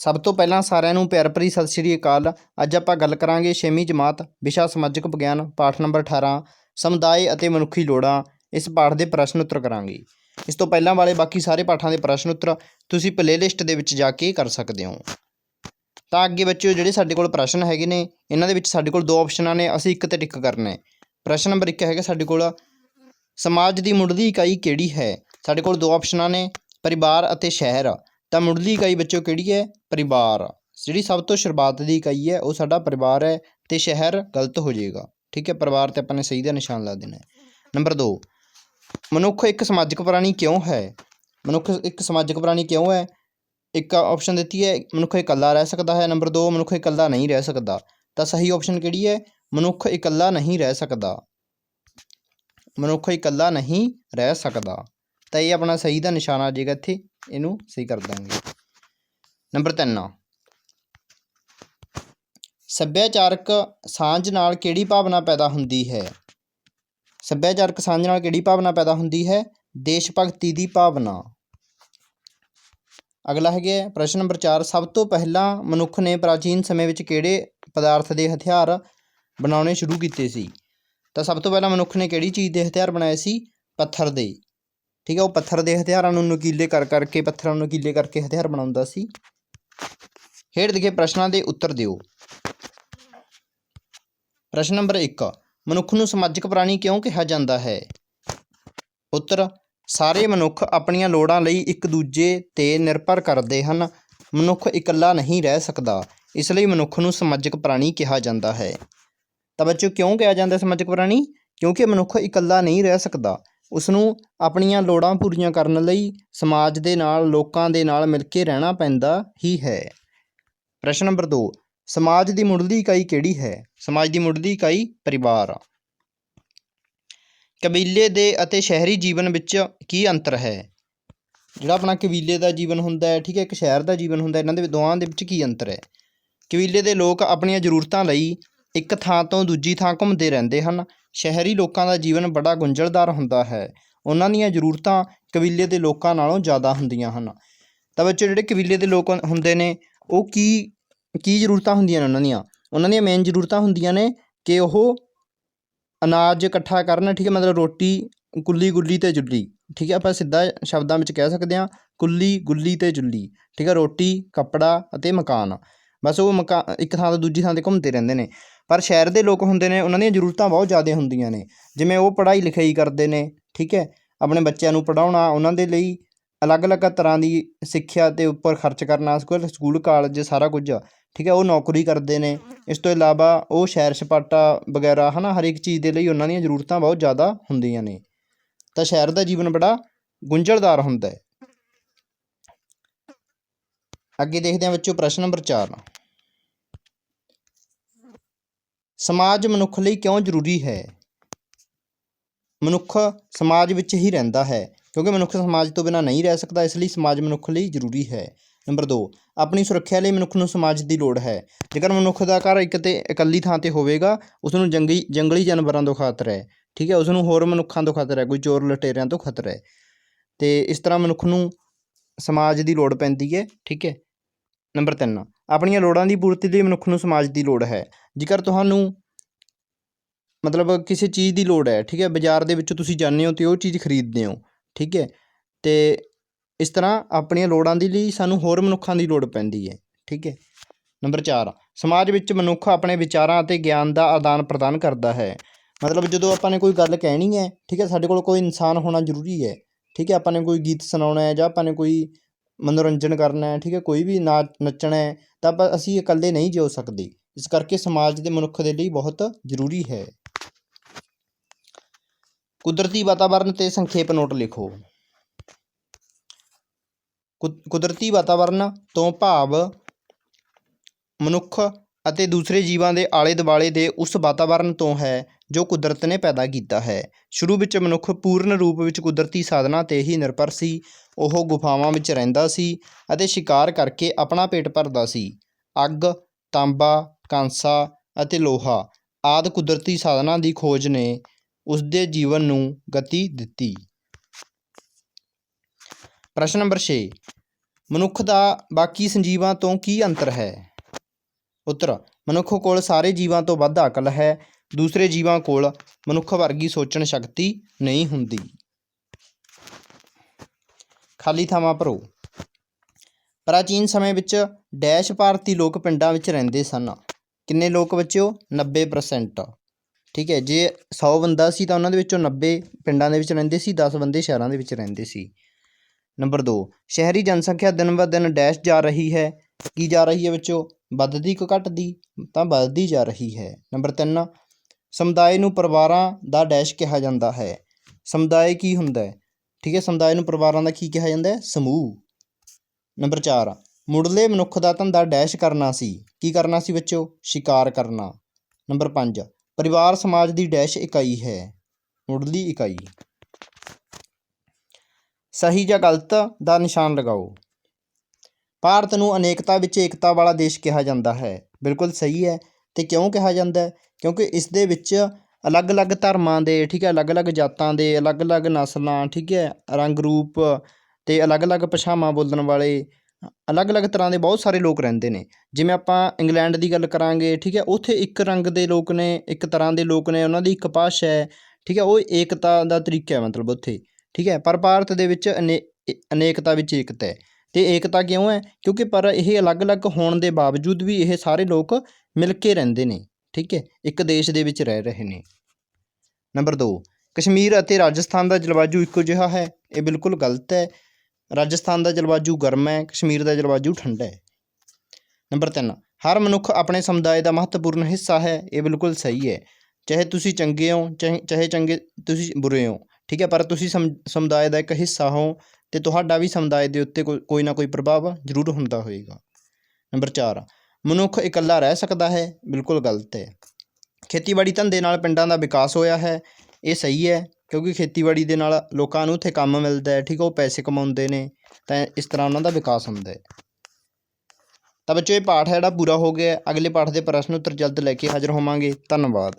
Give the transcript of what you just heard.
ਸਭ ਤੋਂ ਪਹਿਲਾਂ ਸਾਰਿਆਂ ਨੂੰ ਪਿਆਰ ਭਰੀ ਸਤਿ ਸ਼੍ਰੀ ਅਕਾਲ। ਅੱਜ ਆਪਾਂ ਗੱਲ ਕਰਾਂਗੇ 6ਵੀਂ ਜਮਾਤ, ਵਿਸ਼ਾ ਸਮਾਜਿਕ ਵਿਗਿਆਨ, ਪਾਠ ਨੰਬਰ 18 ਸਮੁਦਾਇ ਅਤੇ ਮਨੁੱਖੀ ਲੋੜਾਂ। ਇਸ ਪਾਠ ਦੇ ਪ੍ਰਸ਼ਨ ਉੱਤਰ ਕਰਾਂਗੇ। ਇਸ ਤੋਂ ਪਹਿਲਾਂ ਵਾਲੇ ਬਾਕੀ ਸਾਰੇ ਪਾਠਾਂ ਦੇ ਪ੍ਰਸ਼ਨ ਉੱਤਰ ਤੁਸੀਂ ਪਲੇਲਿਸਟ ਦੇ ਵਿੱਚ ਜਾ ਕੇ ਕਰ ਸਕਦੇ ਹੋ। ਤਾਂ ਅੱਗੇ ਬੱਚਿਓ, ਜਿਹੜੇ ਸਾਡੇ ਕੋਲ ਪ੍ਰਸ਼ਨ ਹੈਗੇ ਨੇ, ਇਹਨਾਂ ਦੇ ਵਿੱਚ ਸਾਡੇ ਕੋਲ ਦੋ ਆਪਸ਼ਨਾਂ ਨੇ, ਅਸੀਂ ਇੱਕ ਤੇ ਟਿਕ ਕਰਨਾ ਹੈ। ਪ੍ਰਸ਼ਨ ਨੰਬਰ 1 ਹੈਗਾ ਸਾਡੇ ਕੋਲ, ਸਮਾਜ ਦੀ ਮੁੱਢਲੀ ਇਕਾਈ ਕਿਹੜੀ ਹੈ? ਸਾਡੇ ਕੋਲ ਦੋ ਆਪਸ਼ਨਾਂ ਨੇ, ਪਰਿਵਾਰ ਅਤੇ ਸ਼ਹਿਰ। ਤਾਂ ਮੁੱਢਲੀ ਇਕਾਈ ਬੱਚਿਓ ਕਿਹੜੀ ਹੈ? ਪਰਿਵਾਰ। ਜਿਹੜੀ ਸਭ ਤੋਂ ਸ਼ੁਰੂਆਤ ਦੀ ਇਕਾਈ ਹੈ, ਉਹ ਸਾਡਾ ਪਰਿਵਾਰ ਹੈ ਤੇ ਸ਼ਹਿਰ ਗਲਤ ਹੋ ਜਾਏਗਾ। ਠੀਕ ਹੈ, ਪਰਿਵਾਰ ਤੇ ਆਪਾਂ ਨੇ ਸਹੀ ਦਾ ਨਿਸ਼ਾਨ ਲਾ ਦੇਣਾ ਹੈ। ਨੰਬਰ 2 ਮਨੁੱਖ ਇੱਕ ਸਮਾਜਿਕ ਪ੍ਰਾਣੀ ਕਿਉਂ ਹੈ? ਮਨੁੱਖ ਇੱਕ ਸਮਾਜਿਕ ਪ੍ਰਾਣੀ ਕਿਉਂ ਹੈ? ਇੱਕ ਆਪਸ਼ਨ ਦਿੱਤੀ ਹੈ, ਮਨੁੱਖ ਇਕੱਲਾ ਰਹਿ ਸਕਦਾ ਹੈ। ਨੰਬਰ 2 ਮਨੁੱਖ ਇਕੱਲਾ ਨਹੀਂ ਰਹਿ ਸਕਦਾ। ਤਾਂ ਸਹੀ ਆਪਸ਼ਨ ਕਿਹੜੀ ਹੈ? ਮਨੁੱਖ ਇਕੱਲਾ ਨਹੀਂ ਰਹਿ ਸਕਦਾ। ਮਨੁੱਖ ਇਕੱਲਾ ਨਹੀਂ ਰਹਿ ਸਕਦਾ। ਤਾਂ ਇਹ ਆਪਣਾ ਸਹੀ ਦਾ ਨਿਸ਼ਾਨ ਆ ਜਾਏਗਾ ਇੱਥੇ। ਇਹਨੂੰ ਸਹੀ ਕਰ ਦਾਂਗੇ। ਨੰਬਰ 3 ਸੱਭਿਆਚਾਰਕ ਸਾਂਝ ਨਾਲ ਕਿਹੜੀ ਭਾਵਨਾ ਪੈਦਾ ਹੁੰਦੀ ਹੈ? ਸੱਭਿਆਚਾਰਕ ਸਾਂਝ ਨਾਲ ਕਿਹੜੀ ਭਾਵਨਾ ਪੈਦਾ ਹੁੰਦੀ ਹੈ? ਦੇਸ਼ ਭਗਤੀ ਦੀ ਭਾਵਨਾ। ਅਗਲਾ ਹੈਗਾ ਪ੍ਰਸ਼ਨ ਨੰਬਰ 4 ਸਭ ਤੋਂ ਪਹਿਲਾਂ ਮਨੁੱਖ ਨੇ ਪ੍ਰਾਚੀਨ ਸਮੇਂ ਵਿੱਚ ਕਿਹੜੇ ਪਦਾਰਥ ਦੇ ਹਥਿਆਰ ਬਣਾਉਣੇ ਸ਼ੁਰੂ ਕੀਤੇ ਸੀ? ਤਾਂ ਸਭ ਤੋਂ ਪਹਿਲਾਂ ਮਨੁੱਖ ਨੇ ਕਿਹੜੀ ਚੀਜ਼ ਦੇ ਹਥਿਆਰ ਬਣਾਏ ਸੀ? ਪੱਥਰ ਦੇ। ਠੀਕ ਹੈ ਉਹ ਪੱਥਰ ਦੇ ਹਥਿਆਰਾਂ ਨੂੰ ਨੁਕੀਲੇ ਕਰ ਕਰਕੇ, ਪੱਥਰਾਂ ਨੂੰ ਨੁਕੀਲੇ ਕਰਕੇ ਹਥਿਆਰ ਬਣਾਉਂਦਾ ਸੀ। ਹੇਠ ਦਿਖੇ ਪ੍ਰਸ਼ਨਾਂ ਦੇ ਉੱਤਰ ਦਿਓ। ਪ੍ਰਸ਼ਨ ਨੰਬਰ 1 ਮਨੁੱਖ ਨੂੰ ਸਮਾਜਿਕ ਪ੍ਰਾਣੀ ਕਿਉਂ ਕਿਹਾ ਜਾਂਦਾ ਹੈ? ਉੱਤਰ, ਸਾਰੇ ਮਨੁੱਖ ਆਪਣੀਆਂ ਲੋੜਾਂ ਲਈ ਇੱਕ ਦੂਜੇ ਤੇ ਨਿਰਭਰ ਕਰਦੇ ਹਨ। ਮਨੁੱਖ ਇਕੱਲਾ ਨਹੀਂ ਰਹਿ ਸਕਦਾ, ਇਸ ਲਈ ਮਨੁੱਖ ਨੂੰ ਸਮਾਜਿਕ ਪ੍ਰਾਣੀ ਕਿਹਾ ਜਾਂਦਾ ਹੈ। ਤਾਂ ਬੱਚੋ ਕਿਉਂ ਕਿਹਾ ਜਾਂਦਾ ਸਮਾਜਿਕ ਪ੍ਰਾਣੀ? ਕਿਉਂਕਿ ਮਨੁੱਖ ਇਕੱਲਾ ਨਹੀਂ ਰਹਿ ਸਕਦਾ। ਉਸ ਨੂੰ ਆਪਣੀਆਂ ਲੋੜਾਂ ਪੂਰੀਆਂ ਕਰਨ ਲਈ ਸਮਾਜ ਦੇ ਨਾਲ, ਲੋਕਾਂ ਦੇ ਨਾਲ ਮਿਲ ਕੇ ਰਹਿਣਾ ਪੈਂਦਾ ਹੀ ਹੈ। ਪ੍ਰਸ਼ਨ ਨੰਬਰ 2 ਸਮਾਜ ਦੀ ਮੁੱਢਲੀ ਇਕਾਈ ਕਿਹੜੀ ਹੈ? ਸਮਾਜ ਦੀ ਮੁੱਢਲੀ ਇਕਾਈ ਪਰਿਵਾਰ। ਕਬੀਲੇ ਦੇ ਅਤੇ ਸ਼ਹਿਰੀ ਜੀਵਨ ਵਿੱਚ ਕੀ ਅੰਤਰ ਹੈ? ਜਿਹੜਾ ਆਪਣਾ ਕਬੀਲੇ ਦਾ ਜੀਵਨ ਹੁੰਦਾ ਹੈ, ਠੀਕ ਹੈ, ਇੱਕ ਸ਼ਹਿਰ ਦਾ ਜੀਵਨ ਹੁੰਦਾ ਇਹਨਾਂ ਦੇ ਦੋਵਾਂ ਦੇ ਵਿੱਚ ਕੀ ਅੰਤਰ ਹੈ? ਕਬੀਲੇ ਦੇ ਲੋਕ ਆਪਣੀਆਂ ਜ਼ਰੂਰਤਾਂ ਲਈ ਇੱਕ ਥਾਂ ਤੋਂ ਦੂਜੀ ਥਾਂ ਘੁੰਮਦੇ ਰਹਿੰਦੇ ਹਨ ਸ਼ਹਿਰੀ ਲੋਕਾਂ ਦਾ ਜੀਵਨ ਬੜਾ ਗੁੰਝਲਦਾਰ ਹੁੰਦਾ ਹੈ। ਉਹਨਾਂ ਦੀਆਂ ਜ਼ਰੂਰਤਾਂ ਕਬੀਲੇ ਦੇ ਲੋਕਾਂ ਨਾਲੋਂ ਜ਼ਿਆਦਾ ਹੁੰਦੀਆਂ ਹਨ। ਤਾਂ ਬੱਚੇ ਜਿਹੜੇ ਕਬੀਲੇ ਦੇ ਲੋਕ ਹੁੰਦੇ ਨੇ, ਉਹ ਕੀ ਕੀ ਜ਼ਰੂਰਤਾਂ ਹੁੰਦੀਆਂ ਨੇ ਉਹਨਾਂ ਦੀਆਂ? ਉਹਨਾਂ ਦੀਆਂ ਮੇਨ ਜ਼ਰੂਰਤਾਂ ਹੁੰਦੀਆਂ ਨੇ ਕਿ ਉਹ ਅਨਾਜ ਇਕੱਠਾ ਕਰਨ, ਠੀਕ ਹੈ, ਮਤਲਬ ਰੋਟੀ ਕੁੱਲੀ ਗੁੱਲੀ ਤੇ ਜੁੱਲੀ, ਠੀਕ ਹੈ, ਆਪਾਂ ਸਿੱਧਾ ਸ਼ਬਦਾਂ ਵਿੱਚ ਕਹਿ ਸਕਦੇ ਹਾਂ, ਕੁੱਲੀ ਗੁੱਲੀ ਤੇ ਜੁੱਲੀ, ਠੀਕ ਹੈ, ਰੋਟੀ, ਕੱਪੜਾ ਅਤੇ ਮਕਾਨ। ਬਸ ਉਹ ਮਕਾਨ ਇੱਕ ਥਾਂ ਤੋਂ ਦੂਜੀ ਥਾਂ ਤੇ ਘੁੰਮਦੇ ਰਹਿੰਦੇ ਨੇ। ਪਰ ਸ਼ਹਿਰ ਦੇ ਲੋਕ ਹੁੰਦੇ ਨੇ, ਉਹਨਾਂ ਦੀਆਂ ਜ਼ਰੂਰਤਾਂ ਬਹੁਤ ਜ਼ਿਆਦਾ ਹੁੰਦੀਆਂ ਨੇ। ਜਿਵੇਂ ਉਹ ਪੜ੍ਹਾਈ ਲਿਖਾਈ ਕਰਦੇ ਨੇ, ਠੀਕ ਹੈ? ਆਪਣੇ ਬੱਚਿਆਂ ਨੂੰ ਪੜਾਉਣਾ ਉਹਨਾਂ ਦੇ ਲਈ ਅਲੱਗ-ਅਲੱਗ ਤਰ੍ਹਾਂ ਦੀ ਸਿੱਖਿਆ ਦੇ ਉੱਪਰ ਖਰਚ ਕਰਨਾ, ਸਕੂਲ ਸਕੂਲ, ਕਾਲਜ, ਸਾਰਾ ਕੁਝ, ਠੀਕ ਹੈ? ਉਹ ਨੌਕਰੀ ਕਰਦੇ ਨੇ। ਇਸ ਤੋਂ ਇਲਾਵਾ ਉਹ ਸੈਰ ਸਪਾਟਾ ਵਗੈਰਾ, ਹਨਾ, ਹਰ ਇੱਕ ਚੀਜ਼ ਦੇ ਲਈ ਉਹਨਾਂ ਦੀਆਂ ਜ਼ਰੂਰਤਾਂ ਬਹੁਤ ਜ਼ਿਆਦਾ ਹੁੰਦੀਆਂ ਨੇ। ਤਾਂ ਸ਼ਹਿਰ ਦਾ ਜੀਵਨ ਬੜਾ ਗੁੰਝਲਦਾਰ ਹੁੰਦਾ ਹੈ। ਅੱਗੇ ਦੇਖਦੇ ਹਾਂ ਬੱਚਿਓ ਪ੍ਰਸ਼ਨ ਨੰਬਰ 4 ਸਮਾਜ ਮਨੁੱਖ ਲਈ ਕਿਉਂ ਜ਼ਰੂਰੀ ਹੈ? ਮਨੁੱਖ ਸਮਾਜ ਵਿੱਚ ਹੀ ਰਹਿੰਦਾ ਹੈ, ਕਿਉਂਕਿ ਮਨੁੱਖ ਸਮਾਜ ਤੋਂ ਬਿਨਾਂ ਨਹੀਂ ਰਹਿ ਸਕਦਾ, ਇਸ ਲਈ ਸਮਾਜ ਮਨੁੱਖ ਲਈ ਜ਼ਰੂਰੀ ਹੈ। ਨੰਬਰ 2 ਆਪਣੀ ਸੁਰੱਖਿਆ ਲਈ ਮਨੁੱਖ ਨੂੰ ਸਮਾਜ ਦੀ ਲੋੜ ਹੈ। ਜੇਕਰ ਮਨੁੱਖ ਦਾ ਘਰ ਇੱਕ ਤੇ ਇਕੱਲੀ ਥਾਂ ਤੇ ਹੋਵੇਗਾ, ਉਸ ਨੂੰ ਜੰਗੀ, ਜੰਗਲੀ ਜਾਨਵਰਾਂ ਤੋਂ ਖਤਰਾ ਹੈ, ਠੀਕ ਹੈ? ਉਸ ਨੂੰ ਹੋਰ ਮਨੁੱਖਾਂ ਤੋਂ ਖਤਰਾ ਹੈ, ਕੋਈ ਚੋਰ ਲਟੇਰਿਆਂ ਤੋਂ ਖਤਰਾ ਹੈ। ਤੇ ਇਸ ਤਰ੍ਹਾਂ ਮਨੁੱਖ ਨੂੰ ਸਮਾਜ ਦੀ ਲੋੜ ਪੈਂਦੀ ਹੈ, ਠੀਕ ਹੈ? ਨੰਬਰ 3 ਆਪਣੀਆਂ ਲੋੜਾਂ ਦੀ ਪੂਰਤੀ ਲਈ ਮਨੁੱਖ ਨੂੰ ਸਮਾਜ ਦੀ ਲੋੜ ਹੈ। ਜੇਕਰ ਤੁਹਾਨੂੰ ਮਤਲਬ ਕਿਸੇ ਚੀਜ਼ ਦੀ ਲੋੜ ਹੈ, ਠੀਕ ਹੈ, ਬਾਜ਼ਾਰ ਦੇ ਵਿੱਚੋਂ ਤੁਸੀਂ ਜਾਂਦੇ ਹੋ ਤੇ ਉਹ ਚੀਜ਼ ਖਰੀਦਦੇ ਹੋ, ਠੀਕ ਹੈ, ਤੇ ਇਸ ਤਰ੍ਹਾਂ ਆਪਣੀਆਂ ਲੋੜਾਂ ਦੇ ਲਈ ਸਾਨੂੰ ਹੋਰ ਮਨੁੱਖਾਂ ਦੀ ਲੋੜ ਪੈਂਦੀ ਹੈ, ਠੀਕ ਹੈ। ਨੰਬਰ 4 ਸਮਾਜ ਵਿੱਚ ਮਨੁੱਖ ਆਪਣੇ ਵਿਚਾਰਾਂ ਅਤੇ ਗਿਆਨ ਦਾ ਆਦਾਨ ਪ੍ਰਦਾਨ ਕਰਦਾ ਹੈ। ਮਤਲਬ ਜਦੋਂ ਆਪਾਂ ਨੇ ਕੋਈ ਗੱਲ ਕਹਿਣੀ ਹੈ, ਠੀਕ ਹੈ, ਸਾਡੇ ਕੋਲ ਕੋਈ ਇਨਸਾਨ ਹੋਣਾ ਜ਼ਰੂਰੀ ਹੈ, ਠੀਕ ਹੈ, ਆਪਾਂ ਨੇ ਕੋਈ ਗੀਤ ਸੁਣਾਉਣਾ ਹੈ ਜਾਂ ਆਪਾਂ ਨੇ ਕੋਈ ਮਨੋਰੰਜਨ ਕਰਨਾ ਹੈ, ਠੀਕ ਹੈ, ਕੋਈ ਵੀ ਨਾਚ ਨੱਚਣਾ ਹੈ ਤਾਂ ਅਸੀਂ ਇਕੱਲੇ ਨਹੀਂ ਜਿਉ ਸਕਦੇ। ਇਸ ਕਰਕੇ ਸਮਾਜ ਦੇ ਮਨੁੱਖ ਦੇ ਲਈ ਬਹੁਤ ਜ਼ਰੂਰੀ ਹੈ। ਕੁਦਰਤੀ ਵਾਤਾਵਰਣ ਤੇ ਸੰਖੇਪ ਨੋਟ ਲਿਖੋ। ਕੁ- ਕੁਦਰਤੀ ਵਾਤਾਵਰਣ ਤੋਂ ਭਾਵ ਮਨੁੱਖ ਅਤੇ ਦੂਸਰੇ ਜੀਵਾਂ ਦੇ ਆਲੇ ਦੁਆਲੇ ਦੇ ਉਸ ਵਾਤਾਵਰਣ ਤੋਂ ਹੈ, ਜੋ ਕੁਦਰਤ ਨੇ ਪੈਦਾ ਕੀਤਾ ਹੈ। ਸ਼ੁਰੂ ਵਿੱਚ ਮਨੁੱਖ ਪੂਰਨ ਰੂਪ ਵਿੱਚ ਕੁਦਰਤੀ ਸਾਧਨਾਂ ਤੇ ਹੀ ਨਿਰਭਰ ਸੀ। ਉਹ ਗੁਫਾਵਾਂ ਵਿੱਚ ਰਹਿੰਦਾ ਸੀ ਅਤੇ ਸ਼ਿਕਾਰ ਕਰਕੇ ਆਪਣਾ ਪੇਟ ਭਰਦਾ ਸੀ। ਅੱਗ, ਤਾਂਬਾ, ਕਾਂਸਾ ਅਤੇ ਲੋਹਾ ਆਦਿ ਕੁਦਰਤੀ ਸਾਧਨਾਂ ਦੀ ਖੋਜ ਨੇ ਉਸ ਦੇ ਜੀਵਨ ਨੂੰ ਗਤੀ ਦਿੱਤੀ। ਪ੍ਰਸ਼ਨ ਨੰਬਰ 6 ਮਨੁੱਖ ਦਾ ਬਾਕੀ ਸੰਜੀਵਾਂ ਤੋਂ ਕੀ ਅੰਤਰ ਹੈ? ਉੱਤਰ ਮਨੁੱਖ ਕੋਲ ਸਾਰੇ ਜੀਵਾਂ ਤੋਂ ਵੱਧ ਅਕਲ ਹੈ, ਦੂਸਰੇ ਜੀਵਾਂ ਕੋਲ ਮਨੁੱਖ ਵਰਗੀ ਸੋਚਣ ਸ਼ਕਤੀ ਨਹੀਂ ਹੁੰਦੀ। ਖਾਲੀ ਥਾਵਾਂ ਭਰੋ। ਪ੍ਰਾਚੀਨ ਸਮੇਂ ਵਿੱਚ ਡੈਸ਼ ਭਾਰਤੀ ਲੋਕ ਪਿੰਡਾਂ ਵਿੱਚ ਰਹਿੰਦੇ ਸਨ। ਕਿੰਨੇ ਲੋਕ ਬੱਚਿਓ? 90% ਠੀਕ ਹੈ, ਜੇ 100 ਬੰਦਾ ਸੀ ਤਾਂ ਉਹਨਾਂ ਦੇ ਵਿੱਚੋਂ 90 ਪਿੰਡਾਂ ਦੇ ਵਿੱਚ ਰਹਿੰਦੇ ਸੀ 10 ਬੰਦੇ ਸ਼ਹਿਰਾਂ ਦੇ ਵਿੱਚ ਰਹਿੰਦੇ ਸੀ। ਨੰਬਰ 2 ਸ਼ਹਿਰੀ ਜਨਸੰਖਿਆ ਦਿਨ ਬ ਦਿਨ ਡੈਸ਼ ਜਾ ਰਹੀ ਹੈ। ਕੀ ਜਾ ਰਹੀ ਹੈ ਬੱਚਿਓ? ਵੱਧਦੀ ਕਿ ਘਟਦੀ, ਤਾਂ ਵੱਧਦੀ ਜਾ ਰਹੀ ਹੈ। ਨੰਬਰ ਤਿੰਨ, ਸਮੁਦਾਇ ਨੂੰ ਪਰਿਵਾਰਾਂ ਦਾ ਡੈਸ਼ ਕਿਹਾ ਜਾਂਦਾ ਹੈ। ਸਮੁਦਾਇ ਕੀ ਹੁੰਦਾ ਹੈ? ਠੀਕ ਹੈ, ਸਮੁਦਾਇ ਨੂੰ ਪਰਿਵਾਰਾਂ ਦਾ ਕੀ ਕਿਹਾ ਜਾਂਦਾ ਹੈ? ਸਮੂਹ। ਨੰਬਰ 4 ਮੁੱਢਲੇ ਮਨੁੱਖ ਦਾ ਧੰਦਾ ਡੈਸ਼ ਕਰਨਾ ਸੀ। ਕੀ ਕਰਨਾ ਸੀ ਬੱਚਿਓ? ਸ਼ਿਕਾਰ ਕਰਨਾ। ਨੰਬਰ 5 ਪਰਿਵਾਰ ਸਮਾਜ ਦੀ ਡੈਸ਼ ਇਕਾਈ ਹੈ। ਮੁੱਢਲੀ ਇਕਾਈ। ਸਹੀ ਜਾਂ ਗਲਤ ਦਾ ਨਿਸ਼ਾਨ ਲਗਾਓ। ਭਾਰਤ ਨੂੰ ਅਨੇਕਤਾ ਵਿੱਚ ਏਕਤਾ ਵਾਲਾ ਦੇਸ਼ ਕਿਹਾ ਜਾਂਦਾ ਹੈ। ਬਿਲਕੁਲ ਸਹੀ ਹੈ ਤੇ ਕਿਉਂ ਕਿਹਾ ਜਾਂਦਾ ਹੈ? ਕਿਉਂਕਿ ਇਸ ਦੇ ਵਿੱਚ ਅਲੱਗ-ਅਲੱਗ ਧਰਮਾਂ ਦੇ, ਠੀਕ ਹੈ, ਅਲੱਗ-ਅਲੱਗ ਜਾਤਾਂ ਦੇ, ਅਲੱਗ-ਅਲੱਗ ਨਸਲਾਂ, ਠੀਕ ਹੈ ਰੰਗ ਰੂਪ ਤੇ ਅਲੱਗ-ਅਲੱਗ ਭਾਸ਼ਾਵਾਂ ਬੋਲਣ ਵਾਲੇ, ਅਲੱਗ-ਅਲੱਗ ਤਰ੍ਹਾਂ ਦੇ ਬਹੁਤ ਸਾਰੇ ਲੋਕ ਰਹਿੰਦੇ ਨੇ। ਜਿਵੇਂ ਆਪਾਂ ਇੰਗਲੈਂਡ ਦੀ ਗੱਲ ਕਰਾਂਗੇ, ਠੀਕ ਹੈ, ਉੱਥੇ ਇੱਕ ਰੰਗ ਦੇ ਲੋਕ ਨੇ, ਇੱਕ ਤਰ੍ਹਾਂ ਦੇ ਲੋਕ ਨੇ, ਉਹਨਾਂ ਦੀ ਇੱਕ ਭਾਸ਼ਾ ਹੈ, ਠੀਕ ਹੈ, ਉਹ ਏਕਤਾ ਦਾ ਤਰੀਕਾ ਹੈ ਮਤਲਬ ਉੱਥੇ, ਠੀਕ ਹੈ, ਪਰ ਭਾਰਤ ਦੇ ਵਿੱਚ ਅਨੇ, ਅਨੇਕਤਾ ਵਿੱਚ ਏਕਤਾ ਹੈ। ਤੇ ਏਕਤਾ ਕਿਉਂ ਹੈ? ਕਿਉਂਕਿ ਪਰ ਇਹ ਅਲੱਗ-ਅਲੱਗ ਹੋਣ ਦੇ ਬਾਵਜੂਦ ਵੀ ਇਹ ਸਾਰੇ ਲੋਕ ਮਿਲ ਕੇ ਰਹਿੰਦੇ ਨੇ, ਠੀਕ ਹੈ? ਇੱਕ ਦੇਸ਼ ਦੇ ਵਿੱਚ ਰਹਿ ਰਹੇ ਨੇ। ਨੰਬਰ 2 ਕਸ਼ਮੀਰ ਅਤੇ ਰਾਜਸਥਾਨ ਦਾ ਜਲਵਾਯੂ ਇੱਕੋ ਜਿਹਾ ਹੈ। ਇਹ ਬਿਲਕੁਲ ਗਲਤ ਹੈ। ਰਾਜਸਥਾਨ ਦਾ ਜਲਵਾਯੂ ਗਰਮ ਹੈ, ਕਸ਼ਮੀਰ ਦਾ ਜਲਵਾਯੂ ਠੰਡਾ ਹੈ। ਨੰਬਰ 3 ਹਰ ਮਨੁੱਖ ਆਪਣੇ ਸਮੁਦਾਇ ਦਾ ਮਹੱਤਵਪੂਰਨ ਹਿੱਸਾ ਹੈ। ਇਹ ਬਿਲਕੁਲ ਸਹੀ ਹੈ। ਚਾਹੇ ਤੁਸੀਂ ਚੰਗੇ ਹੋ, ਚਾਹੇ ਚਾਹੇ ਚੰਗੇ, ਤੁਸੀਂ ਬੁਰੇ ਹੋ, ਠੀਕ ਹੈ? ਪਰ ਤੁਸੀਂ ਸਮ- ਸਮੁਦਾਇ ਦਾ ਇੱਕ ਹਿੱਸਾ ਹੋ ਅਤੇ ਤੁਹਾਡਾ ਵੀ ਸਮੁਦਾਇ ਦੇ ਉੱਤੇ ਕੋਈ ਕੋਈ ਨਾ ਕੋਈ ਪ੍ਰਭਾਵ ਜ਼ਰੂਰ ਹੁੰਦਾ ਹੋਏਗਾ। ਨੰਬਰ ਚਾਰ, ਮਨੁੱਖ ਇਕੱਲਾ ਰਹਿ ਸਕਦਾ ਹੈ, ਬਿਲਕੁਲ ਗਲਤ ਹੈ। ਖੇਤੀਬਾੜੀ ਧੰਦੇ ਨਾਲ ਪਿੰਡਾਂ ਦਾ ਵਿਕਾਸ ਹੋਇਆ ਹੈ, ਇਹ ਸਹੀ ਹੈ, ਕਿਉਂਕਿ ਖੇਤੀਬਾੜੀ ਦੇ ਨਾਲ ਲੋਕਾਂ ਨੂੰ ਉੱਥੇ ਕੰਮ ਮਿਲਦਾ ਹੈ, ਠੀਕ ਹੈ ਉਹ ਪੈਸੇ ਕਮਾਉਂਦੇ ਨੇ, ਤਾਂ ਇਸ ਤਰ੍ਹਾਂ ਉਹਨਾਂ ਦਾ ਵਿਕਾਸ ਹੁੰਦਾ ਹੈ। ਤਾਂ ਬੱਚੋ, ਇਹ ਪਾਠ ਹੈ ਜਿਹੜਾ ਪੂਰਾ ਹੋ ਗਿਆ ਅਗਲੇ ਪਾਠ ਦੇ ਪ੍ਰਸ਼ਨ ਉੱਤਰ ਜਲਦ ਲੈ ਕੇ ਹਾਜ਼ਰ ਹੋਵਾਂਗੇ। ਧੰਨਵਾਦ।